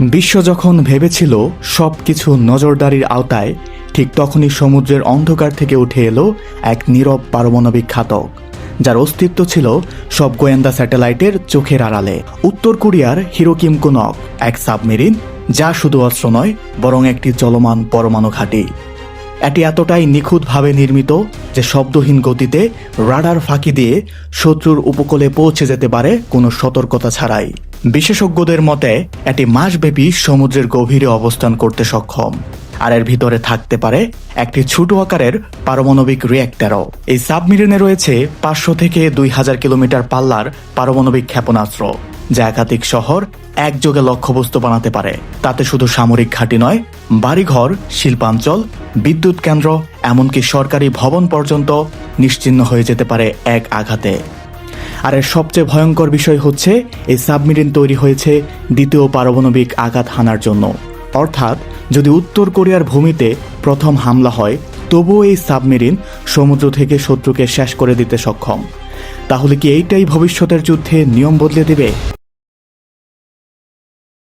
বিশ্ব যখন ভেবেছিল সব কিছু নজরদারির আওতায়, ঠিক তখনই সমুদ্রের অন্ধকার থেকে উঠে এলো এক নীরব পারমাণবিক ঘাতক, যার অস্তিত্ব ছিল সব গোয়েন্দা স্যাটেলাইটের চোখের আড়ালে। উত্তর কোরিয়ার হিরোকিম কুনক, এক সাবমেরিন, যা শুধু অস্ত্র নয়, বরং একটি চলমান পরমাণু ঘাঁটি। এটি এতটাই নিখুঁতভাবে নির্মিত যে শব্দহীন গতিতে রাডার ফাঁকি দিয়ে শত্রুর উপকূলে পৌঁছে যেতে পারে কোনো সতর্কতা ছাড়াই। বিশেষজ্ঞদের মতে, এটি মাসব্যাপী সমুদ্রের গভীরে অবস্থান করতে সক্ষম, আর এর ভিতরে থাকতে পারে একটি ছোট আকারের পারমাণবিক রিয়েক্টারও এই সাবমেরিনে রয়েছে পাঁচশো থেকে দুই হাজার কিলোমিটার পাল্লার পারমাণবিক ক্ষেপণাস্ত্র, যা একাধিক শহর একযোগে লক্ষ্যবস্তু বানাতে পারে। তাতে শুধু সামরিক ঘাঁটি নয়, বাড়িঘর, শিল্পাঞ্চল, বিদ্যুৎ কেন্দ্র, এমনকি সরকারি ভবন পর্যন্ত নিশ্চিহ্ন হয়ে যেতে পারে এক আঘাতে। আর এর সবচেয়ে ভয়ঙ্কর বিষয় হচ্ছে, এই সাবমেরিন তৈরি হয়েছে দ্বিতীয় পারমাণবিক আঘাত হানার জন্য। অর্থাৎ, যদি উত্তর কোরিয়ার ভূমিতে প্রথম হামলা হয়, তবুও এই সাবমেরিন সমুদ্র থেকে শত্রুকে শেষ করে দিতে সক্ষম। তাহলে কি এইটাই ভবিষ্যতের যুদ্ধে নিয়ম বদলে দেবে?